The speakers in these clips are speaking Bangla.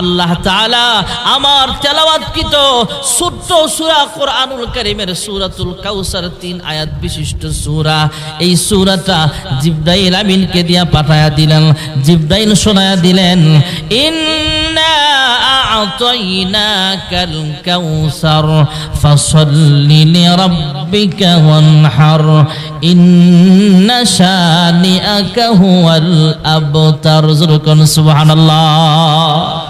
আল্লাহ তাআলা আমার তেলাওয়াতকৃত ছোট্ট সূরা কোরআনুল কারীমের সূরাতুল কাউসার তিন আয়াত বিশিষ্ট সূরা। এই সূরাটা জিবরাইল আমিনকে দিয়া পাঠায়া দিলেন, জিবরাইল শোনায়া দিলেন, ইন্না আ'তাইনাকাল কাউসার ফাসাল্লি লিরাব্বিকা ওয়ানহার, ইন্না শানিআকা হুয়াল আবতার। জুরকুন সুবহানাল্লাহ।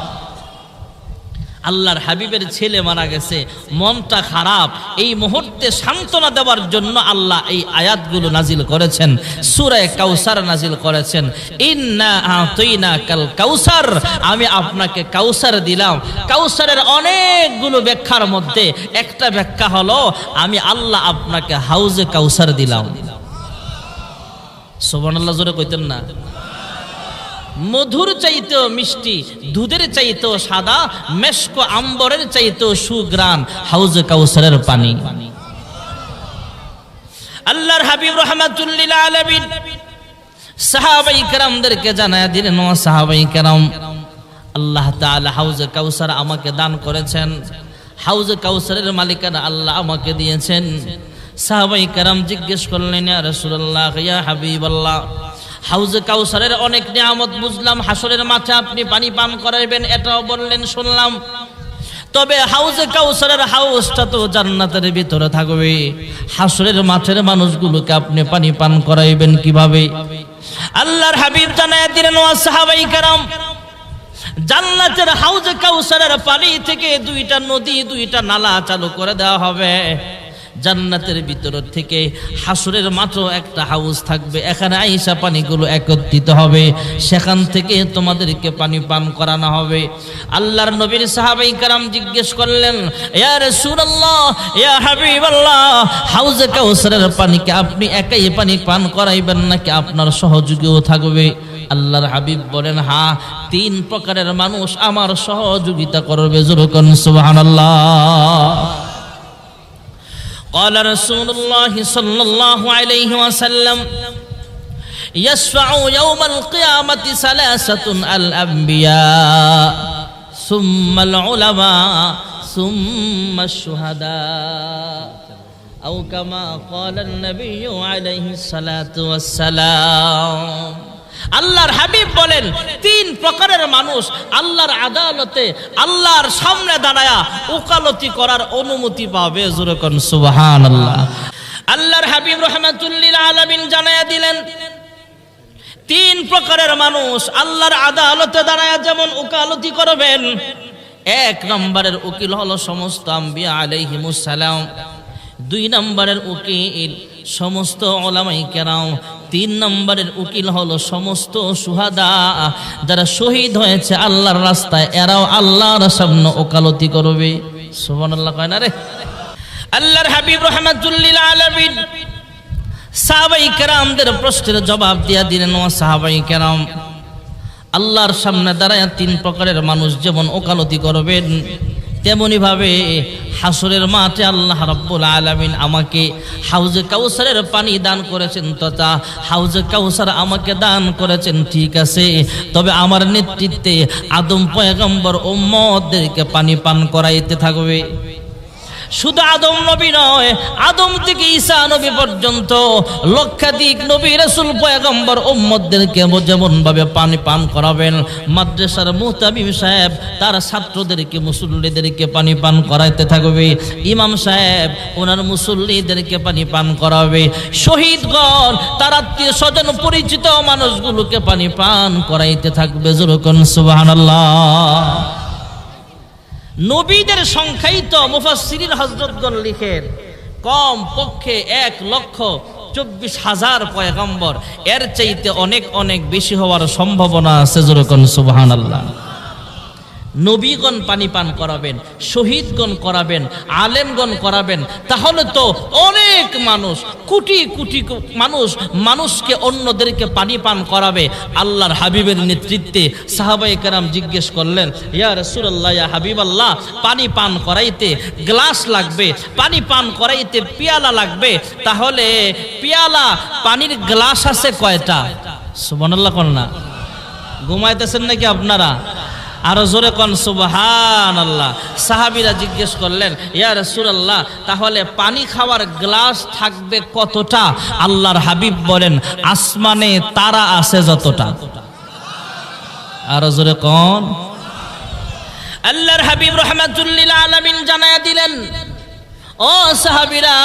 আল্লাহর হাবিবের ছেলে মারা গেছে, মনটা খারাপ। এই মুহূর্তে সান্ত্বনা দেওয়ার জন্য আল্লাহ এই আয়াতগুলো নাজিল করেছেন সুরায় কাউসার নাজিল করেছেন। ইন্না কাল কাউসার আমি আপনাকে কাউসার দিলাম। কাউসারের অনেকগুলো ব্যাখ্যার মধ্যে একটা ব্যাখ্যা হলো, আমি আল্লাহ আপনাকে হাউজে কাউসার দিলাম। সোবানাল্লাহ জোরে কইতেন না। মধুর চাইতেও মিষ্টি, দুধের চাইতেও সাদা, মেশকো আম্বরের চাইতেও সুগ্রান হাউজ কাউসারের পানি। আল্লাহর হাবিব রহমাতুল্লিল আলামিন সাহাবাই কেরামদেরকে জানায় দিলেন, ও সাহাবাই কেরাম, আল্লাহ তাআলা হাউজে কাউসার আমাকে দান করেছেন। হাউজে কাউসারের মালিকানা আল্লাহ আমাকে দিয়েছেন। সাহাবাই কেরাম জিজ্ঞেস করলেন, ইয়া রাসূলুল্লাহ, ইয়া হাবিবাল্লাহ হাউজে কাউসারের অনেক নিয়ামত বুঝলাম, হাসরের মাঠে আপনি পানি পান করাইবেন, এটাও বললেন, শুনলাম। তবে হাউজে কাউসারের হাউসটা তো জান্নাতের ভিতরে থাকবে। হাসরের মাঠের মানুষগুলোকে আপনি পানি পান করাইবেন কীভাবে? আল্লাহর হাবিব জানায় দিলেন ওয়া সাহাবাই কারাম, জান্নাতের হাউজে কাউসারের পানি থেকে দুইটা নদী, দুইটা নালা চালু করে দেওয়া হবে। জান্নাতের ভিতর থেকে হাসুরের মাত্র একটা হাউস থাকবে। এখানে আইসা পানিগুলো একত্রিত হবে। সেখান থেকে তোমাদেরকে পানি পান করানো হবে। আল্লাহর নবীর সাহাবাই কারাম জিজ্ঞেস করলেন হাউজে কাউসারের পানিকে আপনি একাই পানি পান করাইবেন নাকি আপনার সহযোগীও থাকবে? আল্লাহর হাবিব বলেন, হা, তিন প্রকারের মানুষ আমার সহযোগিতা করবে জোরকন সুবহানাল্লাহ। قال رسول الله صلى الله عليه وسلم يشفع يوم القيامة ثلاثة الأنبياء ثم العلماء ثم الشهداء. أو كما قال النبي عليه الصلاة والسلام আল্লাহর হাবিব বলেন, তিন প্রকারের মানুষ আল্লাহর আদালতে, আল্লাহর সামনে দাঁড়ায়া ওকালতি করার অনুমতি পাবে। আল্লাহ আল্লাহর হাবিব রহমাতুল্লিল আলামিন জানায়া দিলেন, তিন প্রকারের মানুষ আল্লাহর আদালতে দাঁড়ায়া যেমন ওকালতি করবেন, এক নম্বরের উকিল হলো সমস্ত আম্বিয়া আলাইহিমুস দুই নম্বরের উকিল সমস্ত ওলামাই কেরাম তিন নম্বরের উকিল হলো সমস্ত সুহাদা যারা শহীদ হয়েছে আল্লাহর রাস্তায়, এরাও আল্লাহর সামনে ওকালতি করবে। সুবহান আল্লাহ কয় না রে? আল্লাহর হাবিব রহমাতুল্লিল আলামিন সাহাবাই কেরামদের প্রশ্নের জবাব দিয়া দিলেন, ও সাহাবাই কেরাম, আল্লাহর সামনে দাঁড়ায় তিন প্রকারের মানুষ যেমন ওকালতি করবেন তেমনি ভাবে হাসরের মাঠে আল্লাহ রব্বুল আলমিন আমাকে হাউজে কাউসারের পানি দান করেছেন তথা হাউজে কাউসার আমাকে দান করেছেন, ঠিক আছে। তবে আমার নেতৃত্বে আদম পয়গম্বর ওম্মদেরকে পানি পান করাইতে থাকবে। শুধু আদম নবী নয়, আদম থেকে ঈসা নবী পর্যন্ত লক্ষাধিক নবী রাসূল পয়গম্বর উম্মতদেরকে যেমন ভাবে পানি পান করাবেন, মাদ্রাসার মুহতামিম সাহেব, তার ছাত্রদেরকে, মুসল্লিদেরকে পানি পান করাইতে থাকবে, ইমাম সাহেব, ওনার মুসল্লিদেরকে পানি পান করাবে, শহীদগণ, তার আত্মীয় স্বজন পরিচিত মানুষগুলোকে পানি পান করাইতে থাকবে যেরকম সুবহানাল্লাহ। নবীদের সংখ্যাই তো মুফাসির হজরতগণ লিখেন কম পক্ষে এক লক্ষ চব্বিশ হাজার পয়গম্বর। এর চাইতে অনেক অনেক বেশি হওয়ার সম্ভাবনা আছে যেরকম সুবহান আল্লাহ নবীগণ পানি পান করাবেন, শহীদগণ করাবেন, আলেমগণ করাবেন, তাহলে তো অনেক মানুষ, কোটি কোটি মানুষ, মানুষকে অন্যদেরকে পানি পান করাবে। আল্লাহর হাবিবের নেতৃত্বে সাহাবাই কেরাম জিজ্ঞেস করলেন, ইয়া রসুল্লাহ ইয়া হাবিব আল্লাহ পানি পান করাইতে গ্লাস লাগবে, পানি পান করাইতে পিয়ালা লাগবে, তাহলে পিয়ালা পানির গ্লাস আছে কয়টা? সুবনাল্লাহ কন্যা ঘুমাইতেছেন নাকি আপনারা? আরও জোরে কন সুবহান আল্লাহ সাহাবিরা জিজ্ঞেস করলেন, ইয়া রাসূলুল্লাহ, তাহলে পানি খাওয়ার গ্লাস থাকবে কতটা? আল্লাহর হাবিব বলেন, আসমানে তারা আছে যতটা। আরও জোরে কন? আল্লাহর হাবিব রহমাতুল্লিল আলামিন জানায়া দিলেন, ও সাহাবিরা,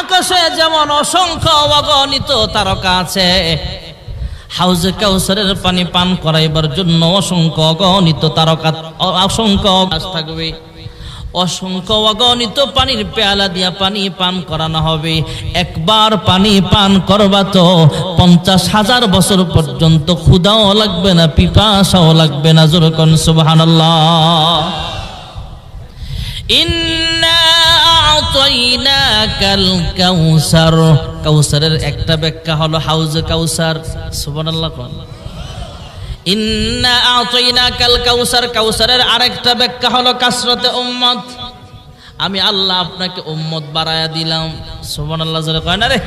আকাশে যেমন অসংখ্য অগণিত তারকা আছে হাউজে কাউসারের পানি পান করাইবার জন্য অসংখ্য অগণিত তারকা অসংখ্য থাকবে। অসংখ্য অগণিত পানির পেয়ালা দিয়া পানি পান করানো হবে। একবার পানি পান করবা তো পঞ্চাশ হাজার বছর পর্যন্ত ক্ষুদাও লাগবে না, পিপাসাও লাগবে না যেরকম সুবহানাল্লাহ। ইন্না আ'তাইনাকাল কাউসার কাউসারের একটা ব্যাখ্যা হলো হাউজ কাউসার। সুবহানাল্লাহ কোন। ইন্না আ'তাইনাকাল কাউসার কাউসারের আরেকটা ব্যাখ্যা হলো কাসরতে উম্মত। আমি আল্লাহ আপনাকে উম্মত বাড়ায়া দিলাম। সুবহানাল্লাহ জোরে কয় না রে?